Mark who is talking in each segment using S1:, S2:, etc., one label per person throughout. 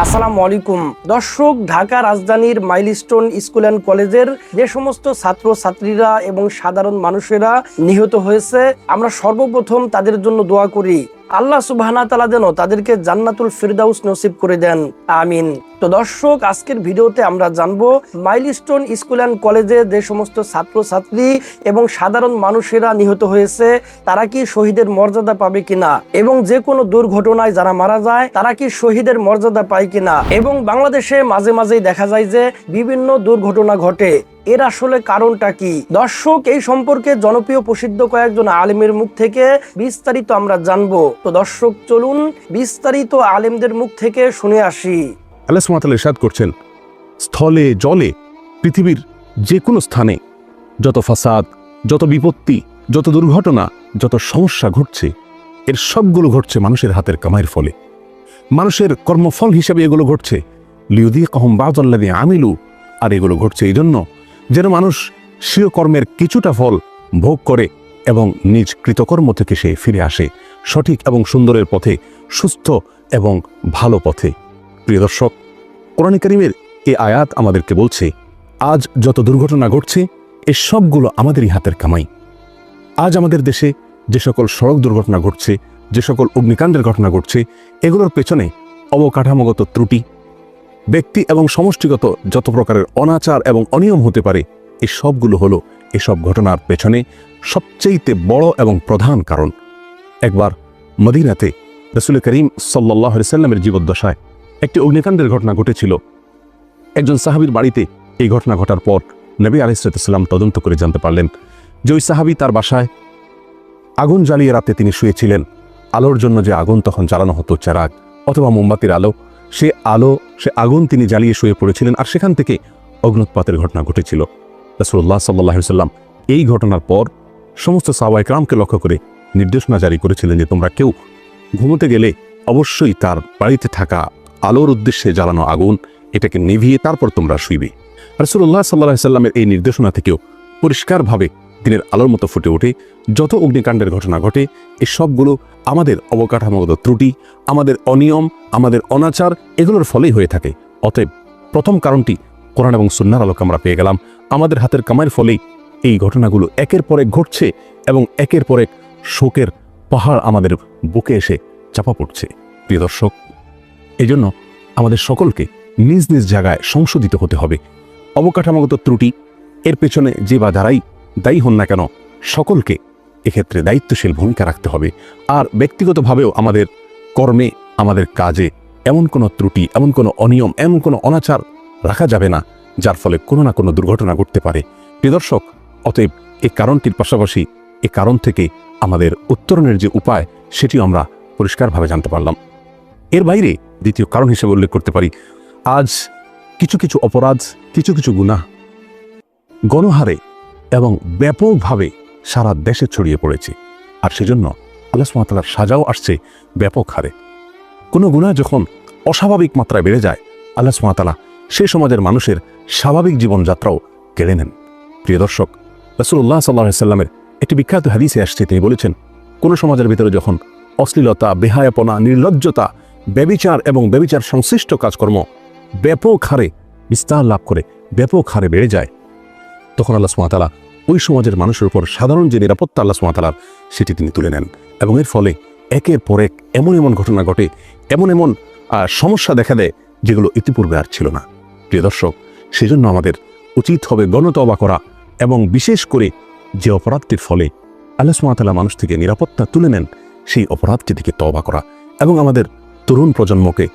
S1: আসসালামু আলাইকুম। দর্শক, ঢাকা রাজধানীর মাইলস্টোন স্কুল অ্যান্ড কলেজের যে সমস্ত ছাত্র ছাত্রীরা এবং সাধারণ মানুষেরা নিহত হয়েছে, আমরা সর্বপ্রথম তাদের জন্য দোয়া করি। আল্লাহ সুবাহানা তালা যেন তাদেরকে জান্নাতুল ফিরদাউস নসিব করে দেন। আমিন। তো দর্শক, আজকের ভিডিওতে আমরা জানব, মাইলস্টোন স্কুল অ্যান্ড কলেজে যে সমস্ত ছাত্রছাত্রী এবং সাধারণ মানুষেরা নিহত হয়েছে, তারা কি শহীদের মর্যাদা পাবে কিনা? এবং যে কোনো দুর্ঘটনায় যারা মারা যায়, তারা কি শহীদের মর্যাদা পায় কিনা? এবং বাংলাদেশে মাঝে মাঝেই দেখা যায় যে বিভিন্ন দুর্ঘটনা ঘটে। এর আসলে কারণটা কি? দর্শক, এই সম্পর্কে জনপ্রিয় প্রসিদ্ধ কয়েকজন আলেমের মুখ থেকে বিস্তারিত আমরা জানব। তো দর্শক, চলুন বিস্তারিত আলেমদের মুখ থেকে শুনে আসি।
S2: আল্লাহ সুমাতাল করছেন, স্থলে জলে পৃথিবীর যে কোনো স্থানে যত ফাসাদ, যত বিপত্তি, যত দুর্ঘটনা, যত সমস্যা ঘটছে, এর সবগুলো ঘটছে মানুষের হাতের কামাইয়ের ফলে। মানুষের কর্মফল হিসেবে এগুলো ঘটছে। লিউদি কহম বাজল্লাদি আমিলু, আর এগুলো ঘটছে এই জন্য যেন মানুষ স্বীয় কর্মের কিছুটা ফল ভোগ করে এবং নিজ কৃতকর্ম থেকে সে ফিরে আসে সঠিক এবং সুন্দরের পথে, সুস্থ এবং ভালো পথে। প্রিয় দর্শক, কোরআন করিমের আয়াত আমাদেরকে বলছে, আজ যত দুর্ঘটনা ঘটছে, এ সবগুলো আমাদেরই হাতের কামাই। আজ আমাদের দেশে যে সকল সড়ক দুর্ঘটনা ঘটছে, যে সকল অগ্নিকাণ্ডের ঘটনা ঘটছে, এগুলোর পেছনে অবকাঠামোগত ত্রুটি ব্যক্তি এবং সমষ্টিগত যত প্রকারের অনাচার এবং অনিয়ম হতে পারে এই সবগুলো হলো এসব ঘটনার পেছনে সবচেয়েতে বড় এবং প্রধান কারণ। একবার মদিনাতে রসুল করিম সাল্লাহ সাল্লামের জীবদ্দশায় একটি অগ্নিকাণ্ডের ঘটনা ঘটেছিল। একজন সাহাবীর বাড়িতে এই ঘটনা ঘটার পর নবী আলিসাল্লাম তদন্ত করে জানতে পারলেন যে ওই সাহাবি তার বাসায় আগুন জ্বালিয়ে রাতে তিনি শুয়েছিলেন। আলোর জন্য যে আগুন তখন জ্বালানো হতো চারাগ অথবা মোমবাতির আলো সে আলো, সে আগুন তিনি জ্বালিয়ে শুয়ে পড়েছিলেন আর সেখান থেকে অগ্নুৎপাতের ঘটনা ঘটেছিল। রসুল্লাহ সাল্লাহ সাল্লাম এই ঘটনার পর সমস্ত সাওয়াইকরামকে লক্ষ্য করে নির্দেশনা জারি করেছিলেন যে তোমরা কেউ ঘুমোতে গেলে অবশ্যই তার বাড়িতে থাকা আলোর উদ্দেশ্যে জ্বালানো আগুন, এটাকে নিভিয়ে তারপর তোমরা শুইবে। রসুল্লাহ সাল্লাহ সাল্লামের এই নির্দেশনা থেকেও পরিষ্কারভাবে দিনের আলোর মতো ফুটে ওঠে। যত অগ্নিকাণ্ডের ঘটনা ঘটে এই সবগুলো আমাদের অবকাঠামোগত ত্রুটি, আমাদের অনিয়ম, আমাদের অনাচার, এগুলোর ফলেই হয়ে থাকে। অতএব প্রথম কারণটি কোরআন এবং সুন্নার আলোক আমরা পেয়ে গেলাম। আমাদের হাতের কামাইয়ের ফলেই এই ঘটনাগুলো একের পর এক ঘটছে এবং একের পর এক শোকের পাহাড় আমাদের বুকে এসে চাপা পড়ছে। প্রিয় দর্শক এই জন্য আমাদের সকলকে নিজ নিজ জায়গায় সংশোধিত হতে হবে। অবকাঠামোগত ত্রুটি, এর পেছনে যে বা যারাই দায়ী হন না কেন, সকলকে এক্ষেত্রে দায়িত্বশীল ভূমিকা রাখতে হবে। আর ব্যক্তিগতভাবেও আমাদের কর্মে, আমাদের কাজে এমন কোনো ত্রুটি, এমন কোনো অনিয়ম, এমন কোনো অনাচার রাখা যাবে না, যার ফলে কোনো না কোনো দুর্ঘটনা ঘটতে পারে। প্রিয় দর্শক, অতএব এই কারণটির পাশাপাশি এ কারণ থেকে আমাদের উত্তরণের যে উপায়, সেটিও আমরা পরিষ্কারভাবে জানতে পারলাম। এর বাইরে দ্বিতীয় কারণ হিসেবে উল্লেখ করতে পারি, আজ কিছু কিছু অপরাধ, কিছু কিছু গুনাহ গণহারে এবং ব্যাপকভাবে সারা দেশে ছড়িয়ে পড়েছে। আর সেজন্য আল্লাহ সুমাতালার সাজাও আসছে ব্যাপক হারে। কোনো গুনাহ যখন অস্বাভাবিক মাত্রায় বেড়ে যায়, আল্লাহ সুমাতালা সে সমাজের মানুষের স্বাভাবিক জীবনযাত্রাও কেড়ে নেন। প্রিয় দর্শক রসুল্লাহ সাল্লাহ সাল্লামের একটি বিখ্যাত হাদিসে আসছে, তিনি বলেছেন, কোনো সমাজের ভিতরে যখন অশ্লীলতা, বেহায়াপনা, নির্লজ্জতা, ব্যবিচার এবং ব্যবিচার সংশ্লিষ্ট কাজকর্ম ব্যাপক হারে, বিস্তার লাভ করে ব্যাপক হারে বেড়ে যায়, তখন আল্লাহ সুমাতালা ওই সমাজের মানুষের উপর সাধারণ যে নিরাপত্তা আল্লাহ সুমাতালার সেটি তিনি তুলে নেন। এবং এর ফলে একের পর এক এমন এমন ঘটনা ঘটে, এমন এমন সমস্যা দেখা দেয়, যেগুলো ইতিপূর্বে আর ছিল না। প্রিয় দর্শক, সেজন্য আমাদের উচিত হবে গণতবা করা এবং বিশেষ করে যে অপরাধটির ফলে আল্লাহ সুমাতালা মানুষ থেকে নিরাপত্তা তুলে নেন, সেই অপরাধটি থেকে তবা করা এবং আমাদের তরুণ প্রজন্মকে,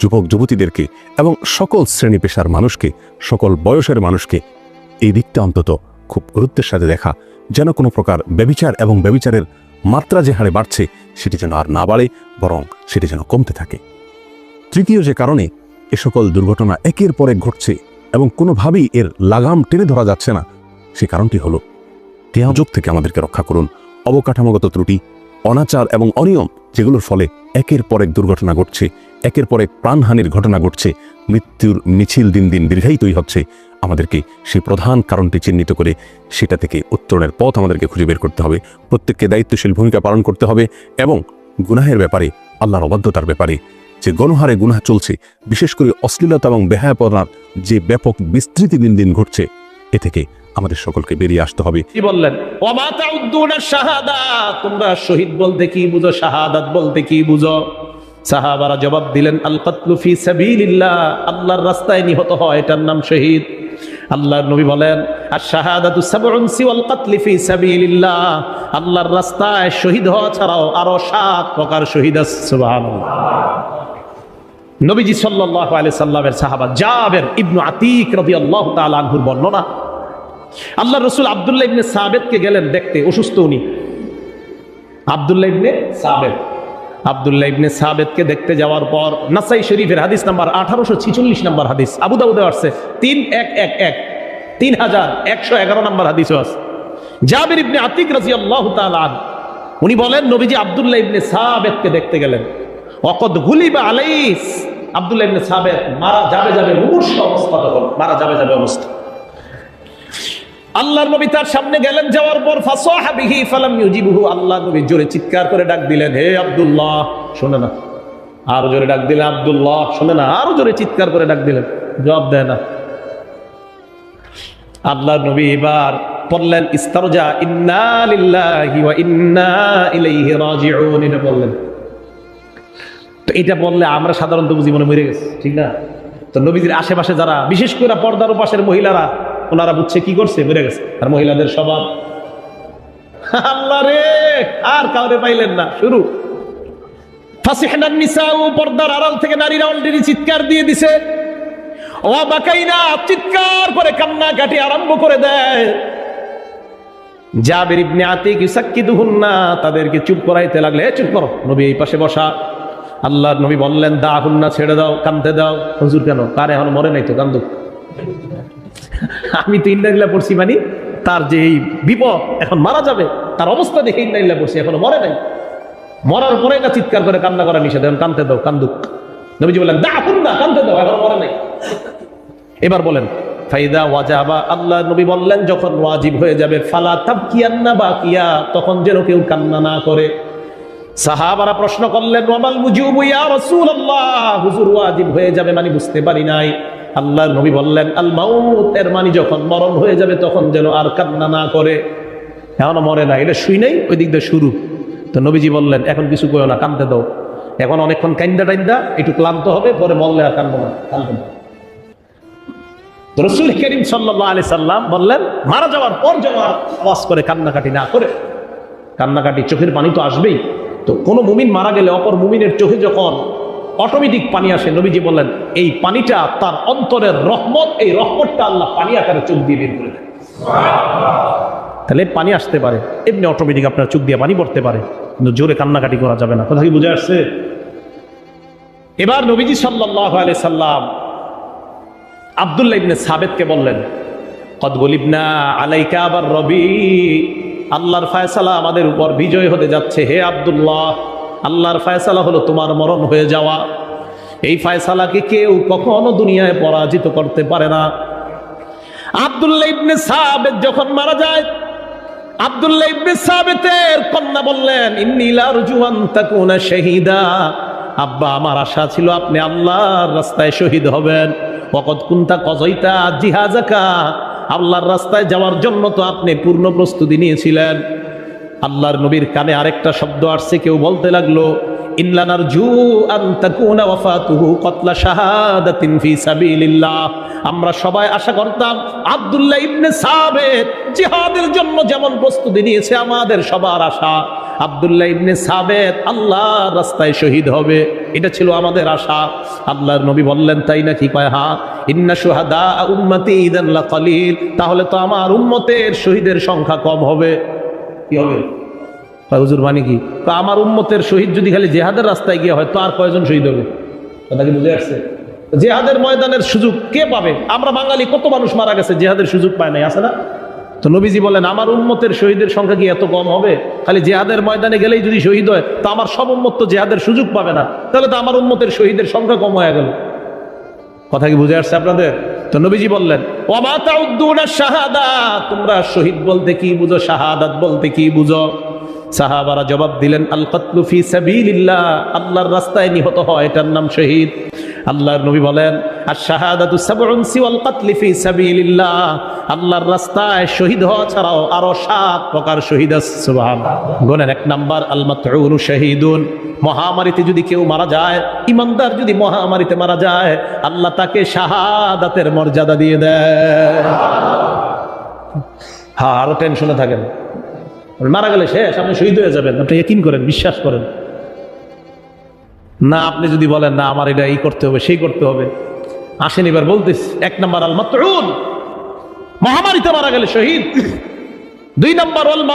S2: যুবক যুবতীদেরকে এবং সকল শ্রেণি পেশার মানুষকে, সকল বয়সের মানুষকে এই দিকটা অন্তত খুব গুরুত্বের সাথে দেখা, যেন কোনো প্রকার ব্যবিচার এবং ব্যবিচারের মাত্রা যে হারে বাড়ছে, সেটি যেন আর না বাড়ে, বরং সেটি যেন কমতে থাকে। তৃতীয় যে কারণে, এ সকল দুর্ঘটনা একের পর ঘটছে এবং কোনোভাবেই এর লাগাম টেনে ধরা যাচ্ছে না। সে কারণটি হলো তেয়াযোগ থেকে আমাদেরকে রক্ষা করুন। অবকাঠামোগত ত্রুটি, অনাচার এবং অনিয়ম, যেগুলোর ফলে একের পর এক দুর্ঘটনা ঘটছে, একের পর এক প্রাণহানির ঘটনা ঘটছে, মৃত্যুর মিছিল দিন দিন দীর্ঘায়িতই হচ্ছে আমাদেরকে সেই প্রধান কারণটি চিহ্নিত করে সেটা থেকে উত্তরণের পথ আমাদেরকে খুঁজে বের করতে হবে। প্রত্যেককে দায়িত্বশীল ভূমিকা পালন করতে হবে এবং গুনাহের ব্যাপারে, আল্লাহর অবাধ্যতার ব্যাপারে যে গণহারে গুনাহ চলছে, বিশেষ করে অশ্লীলতা এবং বেহায়াপনার যে ব্যাপক বিস্তৃতি দিন দিন ঘটছে, এ থেকে আমাদের সকলকে বেরিয়ে আসতে হবে।
S3: কি বললেন? শাহাদা, তোমরা শহীদ বলতে কি বুঝো, শাহাদাত বলতে কি বুঝো? সাহাবারা জবাব দিলেন আল কতলু ফি সাবিলিল্লাহ, আল্লাহর রাস্তায় নিহত হয়, এটার নাম শহীদ। আল্লাহর নবী বলেন আর শাহাদাতু সাবউন সিওয়াল ফি সাবিলিল্লাহ। আল্লাহর রাস্তায় শহীদ হওয়া ছাড়াও আরও সাত প্রকার শহীদ আছে, সুবহানাল্লাহ। নবীজি সাল্লাল্লাহু আলাইহি সাল্লামের সাহাবা জাবের ইবনু আতিক রাদিয়াল্লাহু তাআলা আনহুর বর্ণনা। আল্লাহ রসুল আবদুল্লাহ ইবনে সাবেদকে গেলেন দেখতে, অসুস্থ উনি। আবদুল্লাহ ইবনে সাবেদ। আবদুল্লাহ ইবনে সাবেদকে দেখতে যাওয়ার পর নাসাই শরীফের হাদিস নাম্বার আঠারোশো ছিচল্লিশ নাম্বার হাদিস। আবু দাউদে আসছে, তিন এক এক এক। তিন হাজার একশো এগারো নাম্বার হাদিসও আছে। জাবির ইবনে আতিক রাজি আল্লাহ তালান উনি বলেন, নবীজি আবদুল্লাহ ইবনে সাবেদকে দেখতে গেলেন। অকদ গুলিবা আলাইস, আবদুল্লাহ ইবনে সাবেদ মারা যাবে যাবে মুমূর্ষ অবস্থা তখন মারা যাবে যাবে অবস্থা। আল্লাহর নবী তার সামনে গেলেন, যাওয়ার পর ফাসাহাবিহি ফালাম ইউজিবুহু। আল্লাহর নবী জোরে চিৎকার করে ডাক দিলেন, হে আব্দুল্লাহ! শোনে না। আরও জোরে ডাক দিলেন, আব্দুল্লাহ! শোনে না, আরও জোরে চিৎকার করে ডাক দিলেন, জবাব দেয় না। আল্লাহর নবী এবার বললেন, ইস্তারজা, ইন্না লিল্লাহি ওয়া ইন্না ইলাইহি রাজিউন। এটা বললেন। তো এটা বললে আমরা সাধারণত মনে মরে গেছি, ঠিক না? তো নবীজির আশেপাশে যারা, বিশেষ করে পর্দার পাশের মহিলারা ওনারা বুঝছে কি করছে, মরে গেছে। আর মহিলাদের স্বভাব। আল্লাহ রে আর কাউরে পাইলেন না, শুরু। পর্দার আড়াল থেকে নারীরা চিৎকার দিয়ে দিছে। চিৎকার করে কাটি আরম্ভ করে দেয়। তাদেরকে চুপ করাইতে লাগলে চুপ করো, নবী এই পাশে বসা। আল্লাহর নবী বললেন দা হুন্না ছেড়ে দাও কানতে দাও। হুজুর কেন? কার এখন মরে নাই তো? কান্দুক। আমি তো ইন্দারিল্লা পড়ছি মানে তার যে এই বিপদ এখন মারা যাবে, তার অবস্থা দেখে ইন্দারিল্লা পড়ছি, এখনও মরে নাই। মরার পরে না চিৎকার করে কান্না করা নিষেধ, এখন কানতে দাও, কান্দুক। নবীজি বললেন, দা হুন্না কানতে দাও, এখন মরে নাই। এবার বলেন আল্লাহ। নবী বললেন, যখন ওয়াজিব হয়ে যাবে, ফালা তাবকিয়ান্না বাকিয়া। তখন যেন কেউ কান্না না করে। সাহাবারা প্রশ্ন করলেন হুজুর, ওয়াজিব হয়ে যাবে মানে বুঝতে পারি নাই। আল্লাহর নবী বললেন, আল মাউত এর মানে যখন মরণ হয়ে যাবে তখন যেন আর কান্না না করে। এখনও মরে না, এটা শুই নাই, ওই দিক দিয়ে শুরু। তো নবীজি বললেন, এখন কিছু কইও না কান্দতে দাও। এখন অনেকক্ষণ কান্দা টাইন্দা, একটু ক্লান্ত হবে, পরে মরলে আর কান্দবো না কান্দবো না। রসুল করিম সাল্লাহ আলি সাল্লাম বললেন, মারা যাওয়ার পর যেন আর আওয়াজ করে, কান্নাকাটি না করে। কান্নাকাটি চোখের পানি তো আসবেই। তো কোনো মুমিন মারা গেলে অপর মুমিনের চোখে যখন অটোমেটিক পানি আসে। নবীজি বললেন, এই পানিটা তার অন্তরের রহমত, এই রহমতটা আল্লাহ পানি আকারে চোখ দিয়ে বের করে তাহলে পানি আসতে পারে, এমনি অটোমেটিক আপনার চোখ দিয়ে পানি পড়তে পারে, কিন্তু জোরে কান্নাকাটি করা যাবে না। কথা কি বুঝে আসছে এবার নবীজি সাল্লাহ আলি সাল্লাম আবদুল্লাহ ইবনে সাবেদকে বললেন, কদ গলিবনা আলাইকা আবার রবি, আল্লাহর ফায়সালা আমাদের উপর বিজয় হতে যাচ্ছে। হে আব্দুল্লাহ আল্লাহর ফায়সালা হলো তোমার মরণ হয়ে যাওয়া। এই ফায়সালাকে কেউ কখনো দুনিয়ায় পরাজিত করতে পারে না। আবদুল্লাহ ইবনে সাবেদ যখন মারা যায়, আবদুল্লাহ ইবনে সাবেতের কন্যা বললেন ইন্নিলা রুজুয়ান তাকুনা শাহিদা। আব্বা, আমার আশা ছিল আপনি আল্লাহর রাস্তায় শহীদ হবেন। ওকদ কুন্তা কজইতা জিহাজাকা। আল্লাহর রাস্তায় যাওয়ার জন্য তো আপনি পূর্ণ প্রস্তুতি নিয়েছিলেন। আল্লাহর নবীর কানে আরেকটা শব্দ আসছে, কেউ বলতে লাগল ইনলানার জু আন্তাকুনা ওয়াফাতুহু কতলা শাহাদাতিন ফি সাবিলিল্লাহ। আমরা সবাই আশা করতাম, আব্দুল্লাহ ইবনে সাবেত জিহাদের জন্য যেমন প্রস্তুতি নিয়েছে আমাদের সবার আশা। আব্দুল্লাহ ইবনে সাবেত আল্লাহর রাস্তায় শহীদ হবে, এটা ছিল আমাদের আশা। আল্লাহর নবী বললেন, তাই নাকি? কয়, হা, ইন্না সুহাদা উম্মতি ইদান লাকালিল তাহলে তো আমার উম্মতের শহীদের সংখ্যা কম হবে। কি হবে? হুজুর মানে কি? তো আমার উম্মতের শহীদ যদি খালি জেহাদের রাস্তায় গিয়ে হয়, তো আর কয়জন শহীদ হবে? কথা কি বুঝে আসছে? জেহাদের ময়দানের সুযোগ কে পাবে? আমরা বাঙালি, কত মানুষ মারা গেছে, জেহাদের সুযোগ পায় নাই, আছে না? তো নবীজি বলেন, আমার উম্মতের শহীদের সংখ্যা কি এত কম হবে? খালি জেহাদের ময়দানে গেলেই যদি শহীদ হয়, তো আমার সব উম্মত তো জেহাদের সুযোগ পাবে না। তাহলে তো আমার উম্মতের শহীদের সংখ্যা কম হয়ে গেল। কথা কি বুঝে আসছে আপনাদের? তো নবীজি বললেন শাহাদা। তোমরা শহীদ বলতে কি বুঝো, শাহাদাত বলতে কি বুঝো? সাহাবারা জবাব দিলেন আল কতলু সাবিল্লাহ আল্লাহর রাস্তায় নিহত হয়, এটার নাম শহীদ। আল্লাহর নবী বলেন আর শাহাদাতু সাবউন সিওয়াল কতলি ফি সাবিলিল্লাহ। আল্লাহর রাস্তায় শহীদ হওয়া ছাড়াও আরও সাত প্রকার শহীদ আছে, সুবহানাল্লাহ। এক নাম্বার আল শাহীদুন। মহামারীতে যদি কেউ মারা যায়, ইমানদার যদি মহামারীতে মারা যায়, আল্লাহ তাকে শাহাদাতের মর্যাদা দিয়ে দেয়। হ্যাঁ আরও টেনশনে থাকেন। মারা গেলে শেষ, আপনি শহীদ হয়ে যাবেন। আপনি একিন করেন, বিশ্বাস করেন। না, আপনি যদি বলেন, না, আমার এটা এই করতে হবে, সেই করতে হবে। আসেন এবার বলতেছি, এক নম্বর আল মহামারীতে মারা গেলে শহীদ। দুই নম্বর অল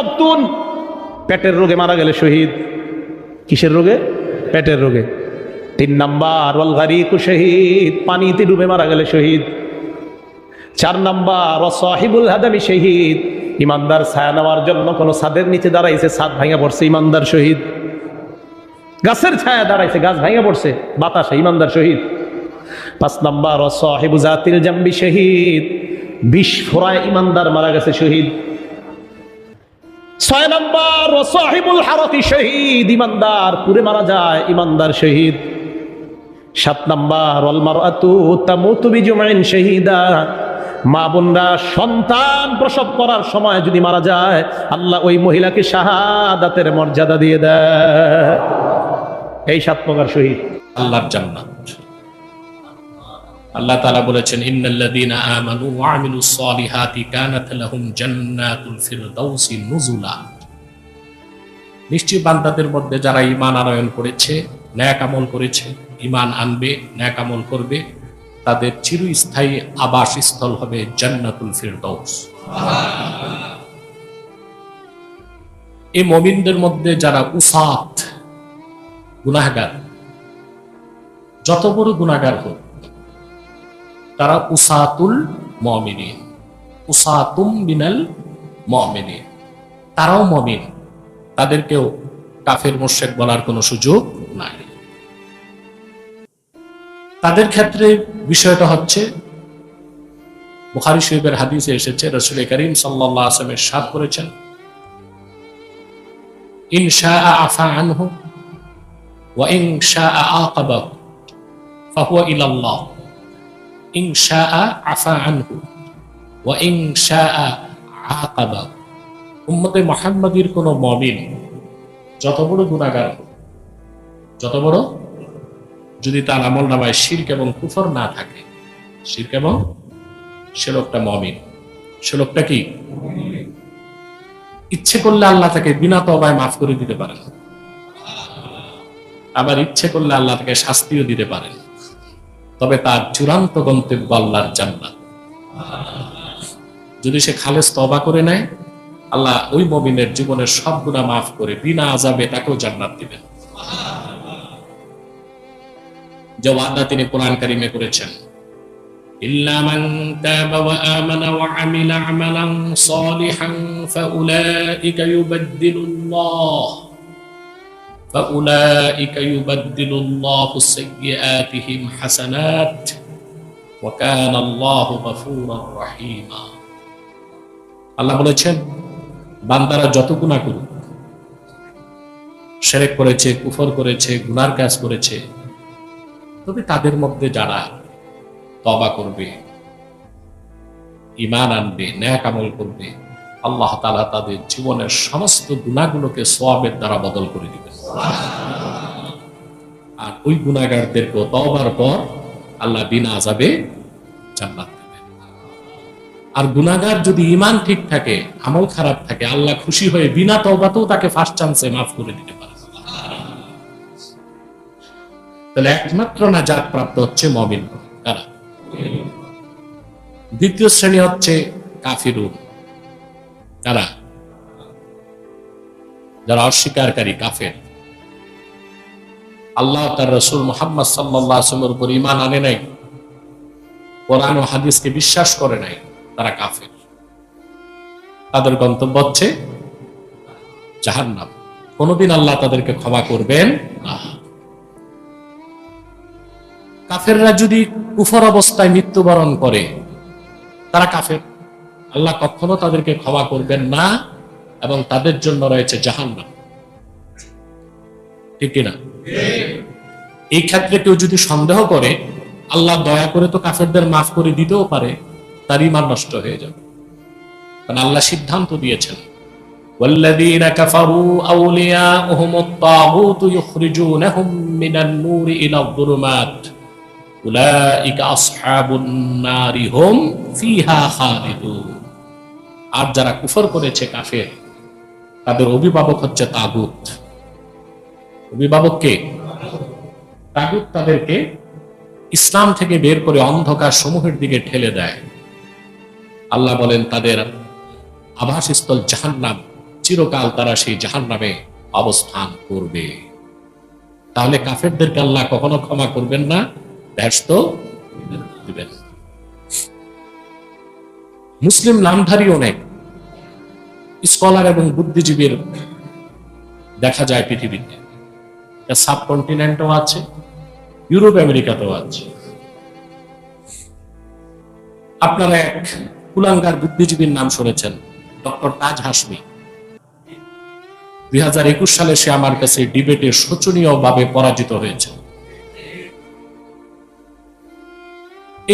S3: পেটের রোগে মারা গেলে শহীদ। কিসের রোগে? পেটের রোগে। তিন নাম্বার অল শহীদ। পানিতে ডুবে মারা গেলে শহীদ। চার নাম্বার সাহিবুল হাদামি শহীদ। ইমানদার ছায়া নেওয়ার জন্য কোনো ছাদের নিচে দাঁড়াইছে, ছাদ ভাঙা পড়ছে, ইমানদার শহীদ। গাছের ছায়া দাঁড়াইছে, গাছ ভাঙা পড়ছে, বাতাসে, ইমানদার শহীদ। পাঁচ নাম্বার সাহিবু জাতিল জাম্বি শহীদ। বিষ ফোরায় ইমানদার মারা গেছে শহীদ। ছয় নম্বর সাহিবুল হারতি শহীদ। ইমানদার, পুরে মারা যায় ইমানদার শহীদ। সাত নাম্বার অলমার আতু তামুতু বিজুমাইন শহীদা। মা বোনরা সন্তান প্রসব করার সময় যদি মারা যায়, আল্লাহ ওই মহিলাকে শাহাদাতের মর্যাদা দিয়ে দেয়। এই সাত প্রকার শহীদ।
S4: আল্লাহর জান্নাত। আল্লাহ তাআলা বলেছেন, ইন্নাল্লাযীনা আমানু ওয়া আমিলুস সলিহাতি কানাত লাহুম জান্নাতুল ফিরদাউসি নুজুলা। নিশ্চয় বান্দাদের মধ্যে যারা ঈমান আনয়ন করেছে, ন্যাক আমল করেছে, ঈমান আনবে, ন্যাক আমল করবে, তাদের চিরস্থায়ী আবাসস্থল হবে জান্নাতুল ফিরদাউস। এই মমিনদের মধ্যে যারা উসাত গুনাহগার। যত বড় গুণাগার হোক, তারা উসাতুল মমিনিন, উসাতুম মিনাল মমিনিন। তারাও মমিন, তাদেরকেও কাফের মোর্শেক বলার কোনো সুযোগ নাই। তাদের ক্ষেত্রে বিষয়টা হচ্ছে, বুখারি শরীফের হাদিসে এসেছে, রসুল করিম সাল্লাহ আসলামের সাদ করেছেন ইনশা আফা আনহু ওয়াইং শাহ আকাবাহ উম্মতে মোহাম্মদীর মমিন যত বড় গুণাগার হোক, যত বড় যদি তার আমল নামায় শির্ক এবং কুফর না থাকে, শির্ক এবং সে লোকটা মমিন। সে লোকটা কি? ইচ্ছে করলে আল্লাহ তাকে বিনা তবায় মাফ করে দিতে পারে না আবার ইচ্ছে করলে আল্লাহ তাকে শাস্তিও দিতে পারেন তবে তার চূড়ান্ত গন্তব্য আল্লাহর জান্নাত যদি সে খালেস তবা করে নেয় আল্লাহ ওই মবিনের জীবনের সব গুণা মাফ করে বিনা আজাবে তাকেও জান্নাত দিবেন যে ওয়াদা তিনি কোরআন কারিমে করেছেন إلا من تاب وآمن وعمل عملا صالحا فأولئك يبدل الله فأولئك يبدل الله سيئاتهم حسنات وكان الله غفورا رحيما আল্লাহ বলেছেন বান্দারা যত গুণা করুক সেরেক করেছে কুফর করেছে গুনার কাজ করেছে তবে তাদের মধ্যে যারা তবা করবে ইমান আনবে ন্যাক আমল করবে আল্লাহ তালা তাদের জীবনের সমস্ত গুণাগুলোকে সোয়াবের দ্বারা বদল করে দিবেন আর ওই গুণাগারদেরকে তবার পর আল্লাহ বিনা আজাবে জান্নাত আর গুণাগার যদি ইমান ঠিক থাকে, আমল খারাপ থাকে, আল্লাহ খুশি হয়ে বিনা তবাতেও তাকে ফার্স্ট চান্সে মাফ করে দিতে পারে। তাহলে একমাত্র না জাত প্রাপ্ত হচ্ছে মমিন। কারা? দ্বিতীয় শ্রেণি হচ্ছে কাফিরুন। তারা যারা অস্বীকারী কাফের। আল্লাহ তার রসুল মোহাম্মদ সাল্লামের উপর ইমান আনে নাই। কোরআন ও হাদিসকে বিশ্বাস করে নাই, তারা কাফের। তাদের গন্তব্য হচ্ছে জাহান্নাম। কোনদিন আল্লাহ তাদেরকে ক্ষমা করবেন না। কাফেররা যদি কুফর অবস্থায় মৃত্যুবরণ করে, তারা কাফের। আল্লাহ কখনো তাদেরকে ক্ষমা করবেন না এবং তাদের জন্য রয়েছে জাহান্নাম। ঠিক কিনা? এই ক্ষেত্রে কেউ যদি সন্দেহ করে আল্লাহ দয়া করে তো কাফেরদের মাফ করে দিতেও পারে তার ইমান নষ্ট হয়ে যাবে কারণ আল্লাহ সিদ্ধান্ত দিয়েছেন والذين كفروا أولياؤهم الطاغوت يخرجونهم من النور إلى الظلمات أولئك أصحاب النار هم فيها خالدون আর যারা কুফর করেছে কাফের তাদের অভিভাবক হচ্ছে তাগুত অভিভাবক কে তাগুত তাদেরকে ইসলাম থেকে বের করে অন্ধকার সমূহের দিকে ঠেলে দেয়। আল্লাহ বলেন, তাদের আবাসস্থল জাহান্নাম, চিরকাল তারা সেই জাহান্নামে অবস্থান করবে। তাহলে কাফেরদেরকে আল্লাহ কখনো ক্ষমা করবেন না ব্যস্ত দিবেন মুসলিম নামধারী অনেক স্কলার এবং বুদ্ধিজীবীর দেখা যায় পৃথিবীতে। সাবকন্টিনেন্টও আছে, ইউরোপ আমেরিকাতেও আছে। আপনারা এক কুলাঙ্গার বুদ্ধিজীবীর নাম শুনেছেন, ডক্টর তাজ হাসমি দুই হাজার একুশ সালে সে আমার কাছে ডিবেটে শোচনীয় ভাবে পরাজিত হয়েছে।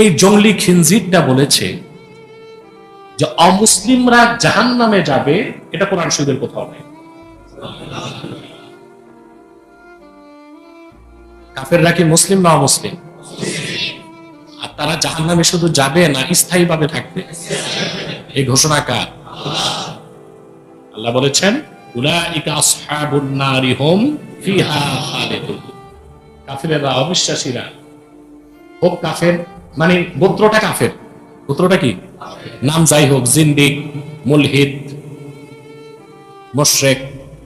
S4: এই জঙ্গলি খিনজিরটা বলেছে যে অমুসলিমরা জাহান নামে যাবে, এটা কোরআন শরীফের কোথাও নেই। কাফেররা কি মুসলিম না অমুসলিম? আর তারা জাহান নামে শুধু যাবে না স্থায়ী ভাবে থাকবে? এই ঘোষণা কার? আল্লাহ বলেছেন মানে গোত্রটা কাফের। গোত্রটা কি? নাম যাই হোক, জিন্দিক, মুলহিদ, মোশরেক,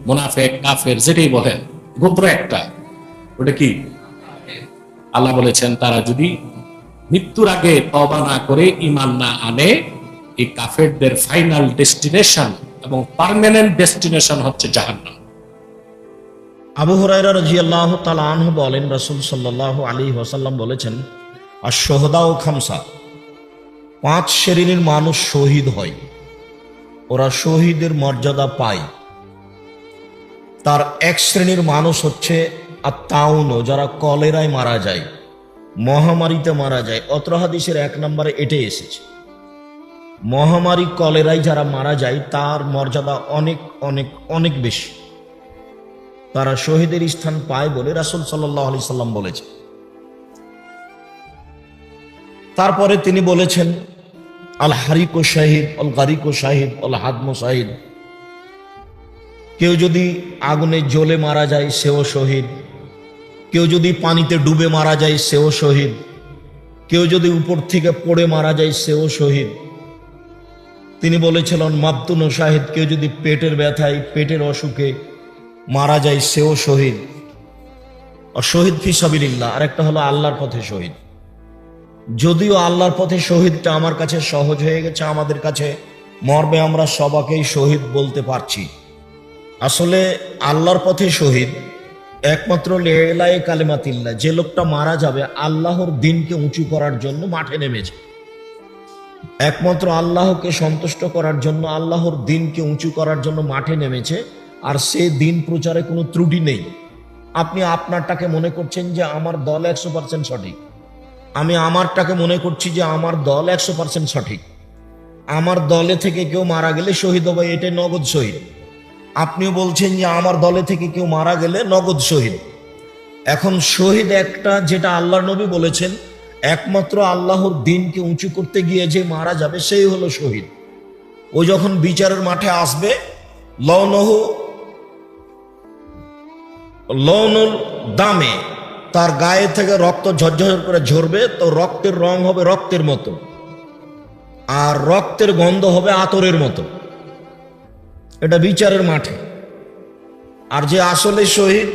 S4: মুনাফেক, কাফের, যেটাই বলেন, গোত্র একটা। ওটা কি? আল্লাহ বলেছেন, তারা যদি মৃত্যুর আগে তবা না করে ইমান না আনে, এই কাফেরদের ফাইনাল ডেস্টিনেশন এবং পার্মানেন্ট ডেস্টিনেশন হচ্ছে জাহান্নাম।
S5: আবু হুরাইরা রাজিয়াল্লাহ তালা আনহু বলেন, রাসুল সাল্লাহ আলী ওয়াসাল্লাম বলেছেন আর সোহদা ও খামসা পাঁচ শ্রেণির মানুষ শহীদ হয়। ওরা শহীদের মর্যাদা পায়। তার এক শ্রেণির মানুষ হচ্ছে আর তাউনো যারা কলেরায় মারা যায়, মহামারীতে মারা যায়, অত্র হাদিসের এক নম্বরে এটাই এসেছে। মহামারী কলেরায় যারা মারা যায়, তার মর্যাদা অনেক অনেক অনেক বেশি। তারা শহীদের স্থান পায় বলে রাসুল সাল্লাহ আলি সাল্লাম বলেছে তারপরে তিনি বলেছেন, আল হারিক শাহিদ, অল গারিক শাহিদ, অল হাদম শাহিদ। কেউ যদি আগুনে জ্বলে মারা যায়, সেও শহীদ। কেউ যদি পানিতে ডুবে মারা যায়, সেও শহীদ। কেউ যদি উপর থেকে পড়ে মারা যায়, সেও শহীদ। তিনি বলেছিলেন, মাবতুন শাহিদ, কেউ যদি পেটের ব্যথায়, পেটের অসুখে মারা যায়, সেও শহীদ। শহীদ ফিসাবিল্লাহ আর একটা হলো আল্লাহর পথে শহীদ। যদিও আল্লাহর পথে শহীদটা আমার কাছে সহজ হয়ে গেছে, আমাদের কাছে মর্মে আমরা সবাকেই শহীদ বলতে পারছি। আসলে আল্লাহর পথে শহীদ একমাত্র লেলায়ে কালেমাতিল্লা যে লোকটা মারা যাবে, আল্লাহর দিনকে উঁচু করার জন্য মাঠে নেমেছে। একমাত্র আল্লাহকে সন্তুষ্ট করার জন্য, আল্লাহর দিনকে উঁচু করার জন্য মাঠে নেমেছে, আর সে দিন প্রচারে কোনো ত্রুটি নেই। আপনি আপনারটাকে মনে করছেন যে আমার দল একশো পার্সেন্ট সঠিক। আমি আমারটাকে মনে করছি যে আমার দল একশো পার্সেন্ট সঠিক। আমার দলে থেকে কেউ মারা গেলে শহীদ হবে, এটাই নগদ শহীদ। আপনিও বলছেন যে আমার দলে থেকে কেউ মারা গেলে নগদ শহীদ। এখন শহীদ একটা যেটা আল্লাহ নবী বলেছেন, একমাত্র আল্লাহর দিনকে উঁচু করতে গিয়ে যে মারা যাবে সেই হলো শহীদ। ও যখন বিচারের মাঠে আসবে, লনহু, লৌনুল দামে তার গায়ে থেকে রক্ত ঝরঝর করে ঝরবে, তো রক্তের রং হবে রক্তের মতো। আর রক্তের গন্ধ হবে আতরের মতো। এটা বিচারের মাঠে। আর যে আসলে শহীদ,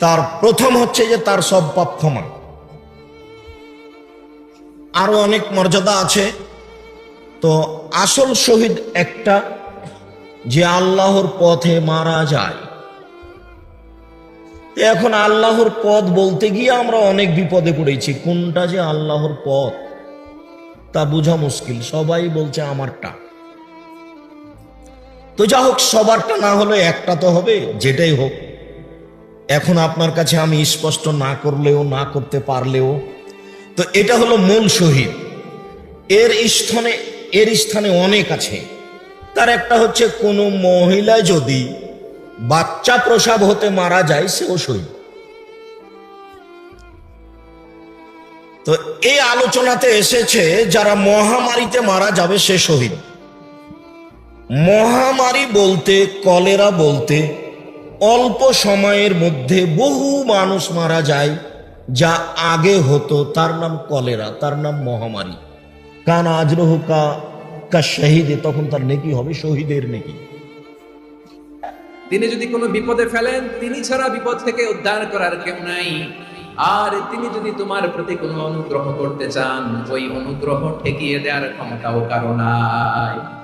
S5: তার প্রথম হচ্ছে যে তার সব পাপ ক্ষমা। আরও অনেক মর্যাদা আছে। তো আসল শহীদ একটা যে আল্লাহর পথে মারা যায়। এখন আল্লাহর পথ বলতে গিয়ে আমরা অনেক বিপদে পড়েছি। কোনটা যে আল্লাহর পথ, তা বোঝা মুশকিল। সবাই বলছে আমারটা। তো যা হোক, সবারটা না হলে একটা তো হবে, যেটাই হোক। এখন আপনার কাছে আমি স্পষ্ট না করলেও, না করতে পারলেও, তো এটা হলো মূল শহীদ। এর স্থানে এর স্থানে অনেক আছে। তার একটা হচ্ছে, কোনো মহিলা যদি বাচ্চা প্রসাব হতে মারা যায়, সেও শহীদ। তো এই আলোচনাতে এসেছে, যারা মহামারীতে মারা যাবে, সে শহীদ। মহামারী বলতে, কলেরা বলতে, অল্প সময়ের মধ্যে বহু মানুষ মারা যায়, যা আগে হতো। তার নাম কলেরা, তার নাম মহামারী। কান আজরহ কা কা শহীদে, তখন তার নেকি হবে শহীদের নেকি।
S6: তিনি যদি কোনো বিপদে ফেলেন, তিনি ছাড়া বিপদ থেকে উদ্ধার করার কেউ নাই। আর তিনি যদি তোমার প্রতি কোনো অনুগ্রহ করতে চান, ওই অনুগ্রহ ঠেকিয়ে দেওয়ার ক্ষমতাও কারণ নাই।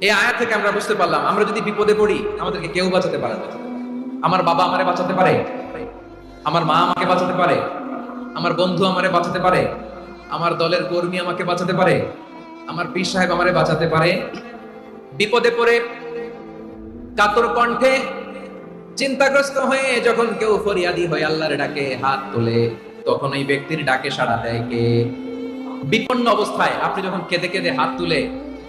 S6: এই আয়া থেকে আমরা বুঝতে পারলাম, আমরা যদি বিপদে পড়ি, আমাদেরকে কেউ বাঁচাতে পারে না। আমার বাবা আমারে বাঁচাতে পারে? আমার মা আমাকে বাঁচাতে পারে? আমার বন্ধু আমারে বাঁচাতে পারে? আমার দলের কর্মী আমাকে বাঁচাতে পারে? আমার পীর সাহেব আমারে বাঁচাতে পারে? বিপদে পড়ে কাতর কণ্ঠে চিন্তাগ্রস্ত হয়ে যখন কেউ ফরিয়াদি হয়ে আল্লাহর ডাকে হাত তোলে, তখন ওই ব্যক্তির ডাকে সাড়া দেয় কে? বিপন্ন অবস্থায় আপনি যখন কেঁদে কেঁদে হাত তুলে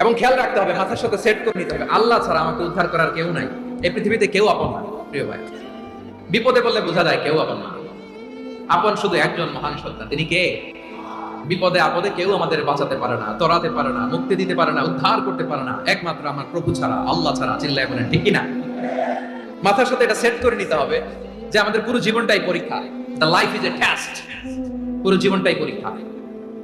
S6: এবং খেয়াল রাখতে হবে, মাথার সাথে সেট করে নিতে হবে। আল্লাহ ছাড়া আমাকে উদ্ধার করার কেউ নাই। এই পৃথিবীতে কেউ আপন না, প্রিয় ভাই। বিপদে বললে বোঝা যায় কেউ আপন না। আপন শুধু একজন মহান সত্তা। তিনি কে? বিপদে, আপদে কেউ আমাদের বাঁচাতে পারে না তরাতে পারে না, মুক্তি দিতে পারে না, উদ্ধার করতে পারে না। একমাত্র আমার প্রভু ছাড়া, আল্লাহ ছাড়া চিল্লায় বলেন ঠিকই না? মাথার সাথে এটা সেট করে নিতে হবে যে আমাদের পুরো জীবনটাই পরীক্ষা। The life is a test পুরো জীবনটাই পরীক্ষা।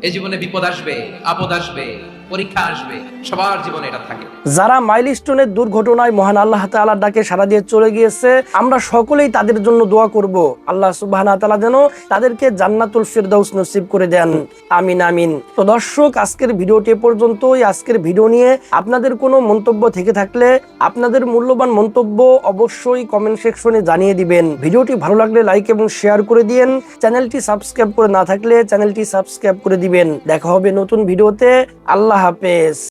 S6: এই জীবনে বিপদ আসবে, আপদ আসবে। পরীক্ষা আসবে। সবার জীবনে এটা থাকে।
S1: যারা মাইলস্টোনের দুর্ঘটনায় মহান আল্লাহ তাআলার ডাকে সাড়া দিয়ে চলে গিয়েছে, আমরা সকলেই তাদের জন্য দোয়া করব। আল্লাহ সুবহানাহু তাআলা যেন তাদেরকে জান্নাতুল ফিরদাউস নসিব করে দেন। আমিন আমিন। তো দর্শক, আজকের ভিডিওটি এ পর্যন্তই। আজকের ভিডিও নিয়ে আপনাদের কোনো মন্তব্য থেকে থাকলে আপনাদের মূল্যবান মন্তব্য অবশ্যই কমেন্ট সেকশনে জানিয়ে দিবেন। ভিডিওটি ভালো লাগলে লাইক এবং শেয়ার করে দিয়েন। চ্যানেলটি সাবস্ক্রাইব করে না থাকলে চ্যানেলটি সাবস্ক্রাইব করে দিবেন। দেখা হবে নতুন ভিডিওতে। আল্লাহ হাফেজ